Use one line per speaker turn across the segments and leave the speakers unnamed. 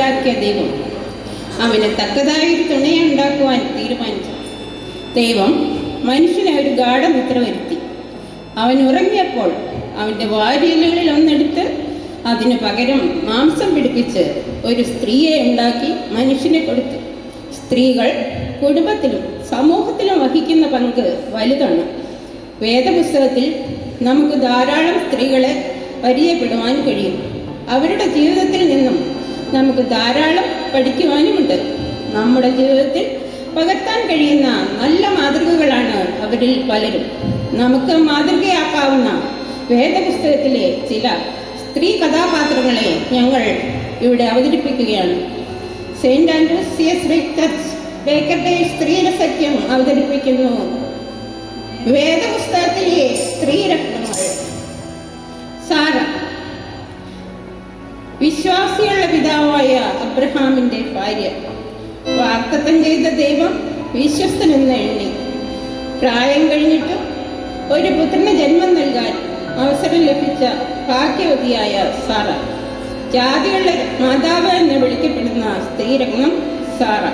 തടവിലാക്കിയ ദൈവം അവന് തക്കതായി ഒരു തുണയെ ഉണ്ടാക്കുവാൻ തീരുമാനിച്ചു. ദൈവം മനുഷ്യനെ ഒരു ഗാഠനിദ്ര വരുത്തി അവൻ ഉറങ്ങിയപ്പോൾ അവന്റെ വാരിയലുകളിൽ ഒന്നെടുത്ത് അതിനു പകരം മാംസം പിടിപ്പിച്ച് ഒരു സ്ത്രീയെ ഉണ്ടാക്കി മനുഷ്യനെ കൊടുത്തു. സ്ത്രീകൾ കുടുംബത്തിലും സമൂഹത്തിലും വഹിക്കുന്ന പങ്ക് വലുതാണ്. വേദപുസ്തകത്തിൽ നമുക്ക് ധാരാളം സ്ത്രീകളെ പരിചയപ്പെടുവാൻ കഴിയും. അവരുടെ ജീവിതത്തിൽ നിന്നും നമുക്ക് ധാരാളം പഠിക്കുവാനുമുണ്ട്. നമ്മുടെ ജീവിതത്തിൽ പകർത്താൻ കഴിയുന്ന നല്ല മാതൃകകളാണ് അവരിൽ പലരും. നമുക്ക് മാതൃകയാക്കാവുന്ന വേദപുസ്തകത്തിലെ ചില സ്ത്രീ കഥാപാത്രങ്ങളെ ഞങ്ങൾ ഇവിടെ അവതരിപ്പിക്കുകയാണ്. സെയിന്റ് ആൻഡ്രൂസ് സി എസ് ബേക്കറുടെ സ്ത്രീരസഖ്യം അവതരിപ്പിക്കുന്നു. വേദപുസ്തകത്തിലെ സ്ത്രീരത്നങ്ങൾ. സാറ വിശ്വാസിയുള്ള പിതാവായ അബ്രഹാമിന്റെ ഭാര്യ. വാക്തത്വം ചെയ്ത ദൈവം വിശ്വസ്തനെന്ന് എണ്ണി. പ്രായം കഴിഞ്ഞിട്ട് ഒരു പുത്രന് ജന്മം നൽകാൻ അവസരം ലഭിച്ച ഭാഗ്യവതിയായ സാറ. ജാതികളുടെ മാതാവ് എന്ന് വിളിക്കപ്പെടുന്ന സ്ത്രീരംഗം സാറ.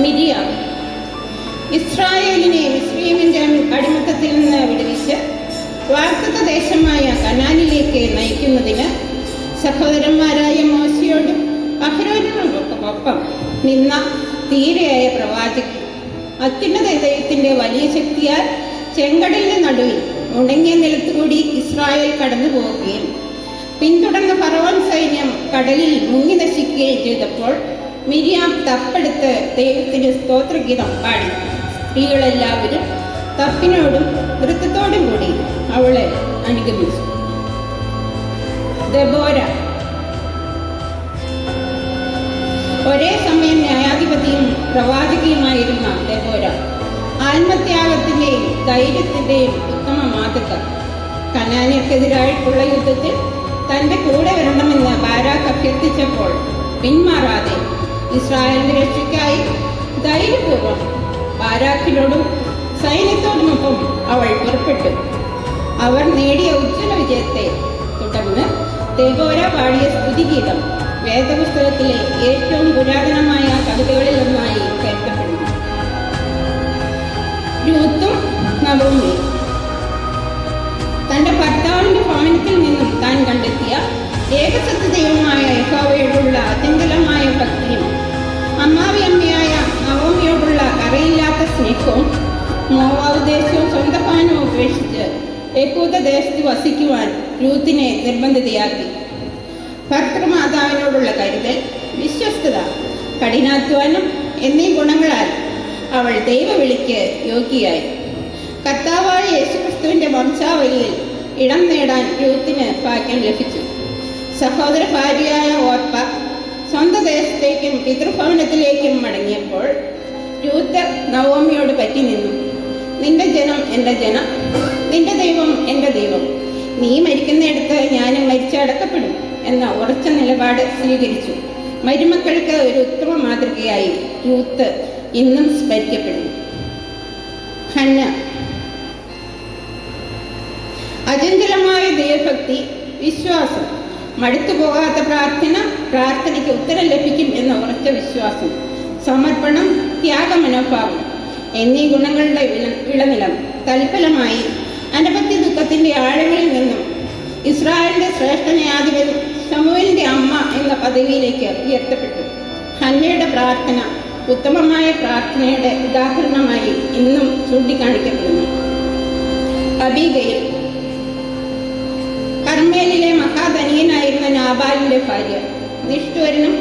മിരിയ. ഇസ്രായേലിനെ മുസ്ലിമിന്റെ അടിമത്തത്തിൽ നിന്ന് വിടുവിച്ച് വാർത്തക ദേശമായ കനാനിലേക്ക് നയിക്കുന്നതിന് സഹോദരന്മാരായ മോശയോടും അഹരോനോടൊപ്പം നിന്ന തീരയായ പ്രവാചകി അത്യുന്നത ദൈവത്തിന്റെ വലിയ ശക്തിയാൽ ചെങ്കടലിന് നടുവിൽ ഉണങ്ങിയ നിലത്തുകൂടി ഇസ്രായേൽ കടന്നു പോവുകയും പിന്തുടർന്ന പറവൻ സൈന്യം കടലിൽ മുങ്ങി നശിക്കുകയും ചെയ്തപ്പോൾ മിരിയാം തപ്പെടുത്ത് ദൈവത്തിന് സ്തോത്രഗീതം പാടി. സ്ത്രീകളെല്ലാവരും തപ്പിനോടും നൃത്തത്തോടും കൂടി അവളെ അനുഗമിച്ചു ദബോര. ഒരേ സമയം ന്യായാധിപതിയും പ്രവാചകയുമായിരുന്ന ദബോര ആത്മത്യാഗത്തിന്റെയും ധൈര്യത്തിന്റെയും ഉത്തമ മാതൃക. കനാനിയർക്കെതിരായിട്ടുള്ള യുദ്ധത്തിൽ തന്റെ കൂടെ വരണമെന്ന് ബാരാക്ക് അഭ്യർത്ഥിച്ചപ്പോൾ പിന്മാറാതെ ഇസ്രായേലിന്റെ രക്ഷയ്ക്കായി ധൈര്യപൂർവം ബാരാക്കിനോടും സൈന്യത്തോടുമൊപ്പം അവൾ പുറപ്പെട്ടു. അവർ നേടിയ ഉജ്ജ്വല വിജയത്തെ തുടർന്ന് ദേവോര പാടിയ സ്തുതിഗീതം വേദപുസ്തകത്തിലെ ഏറ്റവും പുരാതനമായ കവിതകളിൽ ഒന്നായി കേൾക്കപ്പെടുന്നു. രൂത്തും നവോമി തന്റെ ഭർത്താവിന്റെ ഭവനത്തിൽ നിന്നും താൻ കണ്ടെത്തിയ ഏകസത്യതയുമായ യഹോവയോടുള്ള അത്യന്തലമായ യഹൂദ ദേശത്ത് വസിക്കുവാൻ രൂത്തിനെ നിർബന്ധിതയാക്കി. ഭർത്തൃമാതാവിനോടുള്ള കരുതൽ വിശ്വസ്തത കഠിനാധ്വാനം എന്നീ ഗുണങ്ങളാൽ അവൾ ദൈവവിളിക്ക് യോഗ്യയായി. കർത്താവായ യേശുക്രിസ്തുവിന്റെ വംശാവലിയിൽ ഇടം നേടാൻ രൂത്തിന് ഭാഗ്യം ലഭിച്ചു. സഹോദര ഭാര്യയായ ഓർപ്പ സ്വന്തം ദേശത്തേക്കും പിതൃഭവനത്തിലേക്കും മടങ്ങിയപ്പോൾ രൂത്ത് നവോമിയോട് പറ്റി നിന്നു. നിന്റെ ജനം എന്റെ ജനം. നിന്റെ ദൈവം എന്റെ ദൈവം. നീ മരിക്കുന്നിടത്ത് ഞാനും മരിച്ചടക്കപ്പെടും എന്ന ഉറച്ച നിലപാട് സ്വീകരിച്ചു. മരുമക്കൾക്ക് ഒരു ഉത്തമ മാതൃകയായി യൂത്ത് ഇന്നും സ്മരിക്കപ്പെടുന്നു. ഹന്ന. അചഞ്ചലമായ ദൈവഭക്തി വിശ്വാസം. മടുത്തു പോകാത്ത പ്രാർത്ഥന പ്രാർത്ഥനയ്ക്ക് ഉത്തരം ലഭിക്കും എന്ന ഉറച്ച വിശ്വാസം. സമർപ്പണം ത്യാഗമനോഭാവം എന്നീ ഗുണങ്ങളുടെ വിള വിളനിലം തൽഫലമായി അനപത്യ ദുഃഖത്തിന്റെ ആഴങ്ങളിൽ നിന്നും ഇസ്രായേലിന്റെ ശ്രേഷ്ഠ ന്യായാധിപൻ ശമുവിന്റെ അമ്മ എന്ന പദവിയിലേക്ക് ഉയർത്തപ്പെട്ടു. ഹന്നയുടെ പ്രാർത്ഥന ഉത്തമമായ പ്രാർത്ഥനയുടെ ഉദാഹരണമായി ഇന്നും ചൂണ്ടിക്കാണിക്കപ്പെടുന്നു. അബീഗയിൽ കർമ്മേലിലെ മഹാധനിയനായിരുന്ന നാബാലിന്റെ ഭാര്യ നിഷ്ഠൂരനും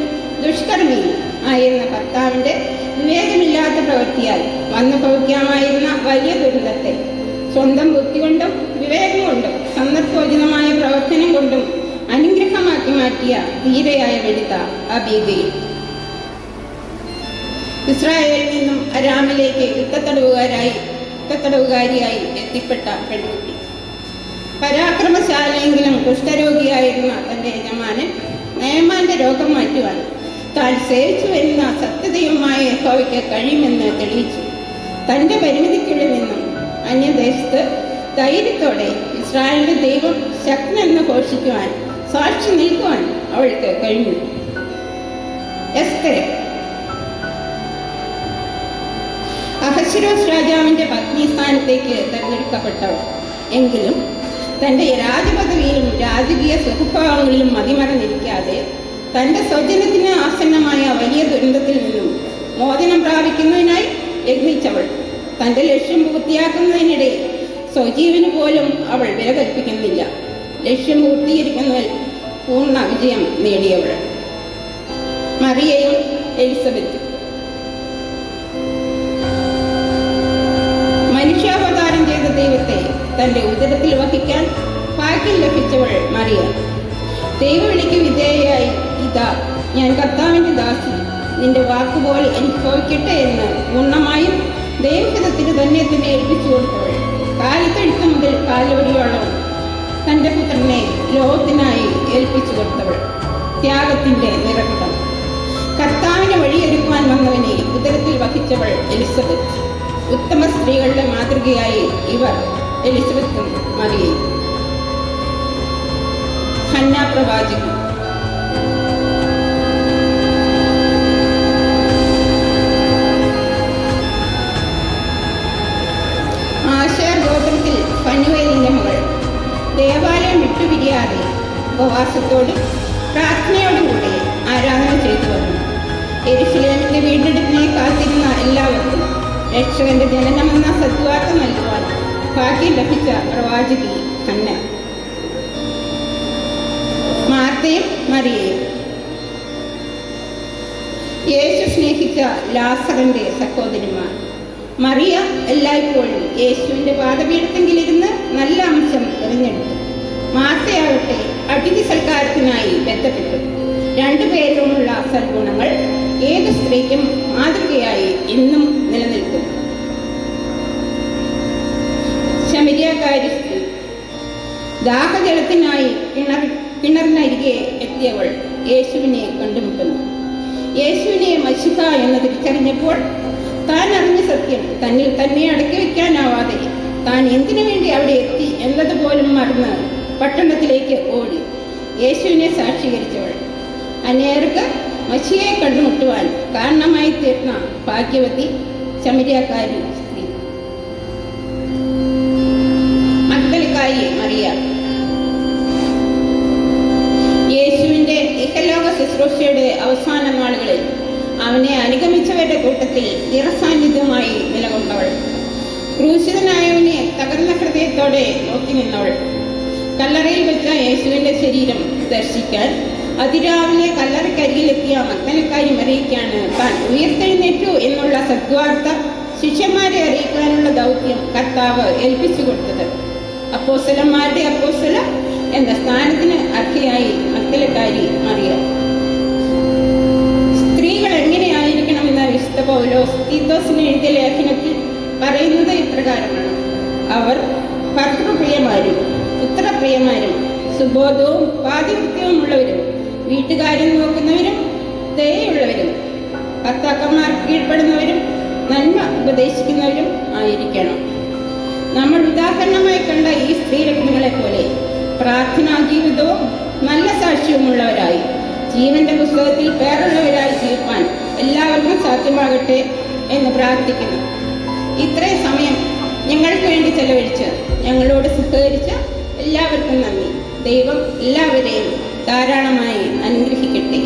ദുഷ്കർമ്മിയും ആയിരുന്ന ഭർത്താവിന്റെ വിവേകമില്ലാത്ത പ്രവൃത്തിയാൽ വന്നു ഭവിക്കാമായിരുന്ന വലിയ ദുരിതത്തെ സ്വന്തം ബുദ്ധി കൊണ്ടും വിവേകം കൊണ്ടും സന്ദർഭോചിതമായ പ്രവർത്തനം കൊണ്ടും അനുഗ്രഹമാക്കി മാറ്റിയ ധീരയായ വെടുത്ത അബീഗയിൽ ഇസ്രായേലിൽ നിന്നും അരാമിലേക്ക് യുദ്ധത്തടവുകാരായി യുദ്ധത്തടവുകാരിയായി എത്തിപ്പെട്ട പെൺകുട്ടി. പരാക്രമശാലയെങ്കിലും കുഷ്ഠരോഗിയായിരുന്ന തന്റെ യജമാനൻ നയമാന്റെ രോഗം മാറ്റുവാൻ താൻ സേവിച്ചു വരുന്ന സത്യതയുമായ യഹോവയ്ക്ക് കഴിയുമെന്ന് തെളിയിച്ചു. തന്റെ പരിമിതിക്കുള്ളിൽ നിന്നും അന്യദേശത്ത് ധൈര്യത്തോടെ ഇസ്രായേലിന്റെ ദൈവം ശക്തനെന്ന് ഘോഷിക്കുവാൻ സാക്ഷി നിൽക്കുവാൻ അവൾക്ക് കഴിഞ്ഞു. അഹശിരോസ് രാജാവിന്റെ പത്നി സ്ഥാനത്തേക്ക് തെരഞ്ഞെടുക്കപ്പെട്ടവൾ. എങ്കിലും തന്റെ രാജപദവിയിലും രാജകീയ സുഖഭാവങ്ങളിലും മതിമറന്നിരിക്കാതെ തന്റെ സ്വജനത്തിന് ആസന്നമായ വലിയ ദുരന്തത്തിൽ നിന്നും മോചനം പ്രാപിക്കുന്നതിനായി യത്നിച്ചവൾ. തന്റെ ലക്ഷ്യം പൂർത്തിയാക്കുന്നതിനിടെ സ്വജീവന് പോലും അവൾ വില കൽപ്പിക്കുന്നില്ല. ലക്ഷ്യം പൂർത്തീകരിക്കുന്നതിൽ പൂർണ വിജയം നേടിയവൾ. മറിയയും എലിസബത്തും. മനുഷ്യാവതാരം ചെയ്ത ദൈവത്തെ തന്റെ ഉദരത്തിൽ വഹിക്കാൻ ഭാഗ്യം ലഭിച്ചവൾ മറിയ. ദൈവവിളിക്ക് വിധേയയായി ഇതാ ഞാൻ കർത്താവിന്റെ ദാസി. നിന്റെ വാക്കുപോലെ അനുഭവിക്കട്ടെ എന്ന് പൂർണമായും ദൈവഹിതത്തിന് തന്നെ തന്നെ ഏൽപ്പിച്ചു കൊടുത്തവൾ. കാലത്തെഴുത്ത് മുതൽ കാലോടിയോളം തന്റെ പുത്രനെ ലോകത്തിനായി ഏൽപ്പിച്ചു കൊടുത്തവൾ. ത്യാഗത്തിന്റെ നിറകുടം കർത്താവിന് വഴിയൊരുക്കുവാൻ വന്നവനെ ഉദരത്തിൽ വഹിച്ചവൾ എലിസബത്ത്. ഉത്തമ സ്ത്രീകളുടെ മാതൃകയായി ഇവർ എലിസബത്തും മറിയും ഹന്ന പ്രവാചകൻ. ദേവാലയം വിട്ടുപിരിയാതെ ഉപവാസത്തോടും പ്രാർത്ഥനയോടും കൂടെ ആരാധന ചെയ്തു വന്നു. എരിശിലേമിന്റെ വീണ്ടെടുപ്പിനെ കാത്തിരുന്ന എല്ലാവർക്കും രക്ഷകന്റെ ജനനമെന്ന സദ്വാർത്ത നൽകുവാൻ ഭാഗ്യം ലഭിച്ച പ്രവാചകി ഹന്ന മാർത്തയും മറിയയും. യേശു സ്നേഹിച്ച ലാസറിന്റെ സഹോദരിമാർ. മറിയ എല്ലായ്പ്പോഴും യേശുവിന്റെ പാദപീഠത്തെങ്കിലിരുന്ന് നല്ല അംശം തിരഞ്ഞെടുത്തു മാർത്തയാവട്ടെ. അതിഥി സൽക്കാരത്തിനായി ബന്ധപ്പെട്ടു. രണ്ടുപേരിലുമുള്ള സൽഗുണങ്ങൾ ഏത് സ്ത്രീക്കും മാതൃകയായി ഇന്നും നിലനിൽക്കുന്നു. ശമരിയാക്കാരി സ്ത്രീ. ദാഹജലത്തിനായി കിണർ കിണറിനരികെ എത്തിയവൾ യേശുവിനെ കണ്ടുമുട്ടുന്നു. യേശുവിനെ മഷിക എന്ന് തിരിച്ചറിഞ്ഞപ്പോൾ താൻ അറിഞ്ഞ സത്യം തന്നിൽ തന്നെ അടക്കി വയ്ക്കാനാവാതെ താൻ എന്തിനു വേണ്ടി അവിടെ എത്തി എന്നതുപോലും മറന്ന് പട്ടണത്തിലേക്ക് ഓടി. യേശുവിനെ സാക്ഷീകരിച്ചവൾ അനേർക്ക് മഷിയെ കണ്ടുമുട്ടുവാൻ കാരണമായി തീർന്ന ഭാഗ്യവതി ശമരിയാക്കാരി സ്ത്രീ. മക്കൾക്കായി മറിയ. യേശുവിന്റെ ഇഹലോക ശുശ്രൂഷയുടെ അവസാന നാളുകളിൽ അവനെ അനുഗമിച്ചവരുടെ കൂട്ടത്തിൽ നിറസാന്നിധ്യമായി നിലകൊണ്ടവൾ. ക്രൂശിതനായവനെ തകർന്ന ഹൃദയത്തോടെ നോക്കി നിന്നവൾ. കല്ലറയിൽ വെച്ച യേശുവിന്റെ ശരീരം ദർശിക്കാൻ അതിരാവിലെ കല്ലറക്കരികിലെത്തിയ മക്തനക്കാരി മറിയിക്കാണ് താൻ. ഉയർത്തെഴുന്നേറ്റു എന്നുള്ള സദ്വാർത്ത ശിഷ്യന്മാരെ അറിയിക്കാനുള്ള ദൗത്യം കർത്താവ് ഏൽപ്പിച്ചു കൊടുത്തത്. അപ്പോസലന്മാരുടെ അപ്പോസല എന്ന സ്ഥാനത്തിന് അർഹയായി മക്തലക്കാരി മറിയാം സ്ത്രീകൾ എങ്ങനെയായിരിക്കണമെന്ന വിശുദ്ധ പൗലോസ് തീത്തോസിന് എഴുതിയ ലേഖനത്തിൽ പറയുന്നത് ഇപ്രകാരമാണ്. അവർ ഭർത്തൃപ്രിയമാരും പുത്രപ്രിയമാരും സുബോധവും പാതിവൃത്യവും ഉള്ളവരും വീട്ടുകാരും നോക്കുന്നവരും ദയുള്ളവരും ഭർത്താക്കന്മാർ കീഴ്പ്പെടുന്നവരും നന്മ ഉപദേശിക്കുന്നവരും ആയിരിക്കണം. നമ്മൾ ഉദാഹരണമായി കണ്ട ഈ സ്ത്രീരത്നങ്ങളെ പോലെ പ്രാർത്ഥനാ ജീവിതവും നല്ല സാക്ഷ്യവുമുള്ളവരായി ജീവന്റെ പുസ്തകത്തിൽ പേരുള്ളവരായി ജീവിക്കാൻ എല്ലാവർക്കും സാധ്യമാകട്ടെ എന്ന് പ്രാർത്ഥിക്കുന്നു. ഇത്രയും സമയം ഞങ്ങൾക്ക് വേണ്ടി ചെലവഴിച്ച് ഞങ്ങളോട് സഹകരിച്ച എല്ലാവർക്കും നന്ദി. ദൈവം എല്ലാവരെയും ധാരാളമായി അനുഗ്രഹിക്കട്ടെ.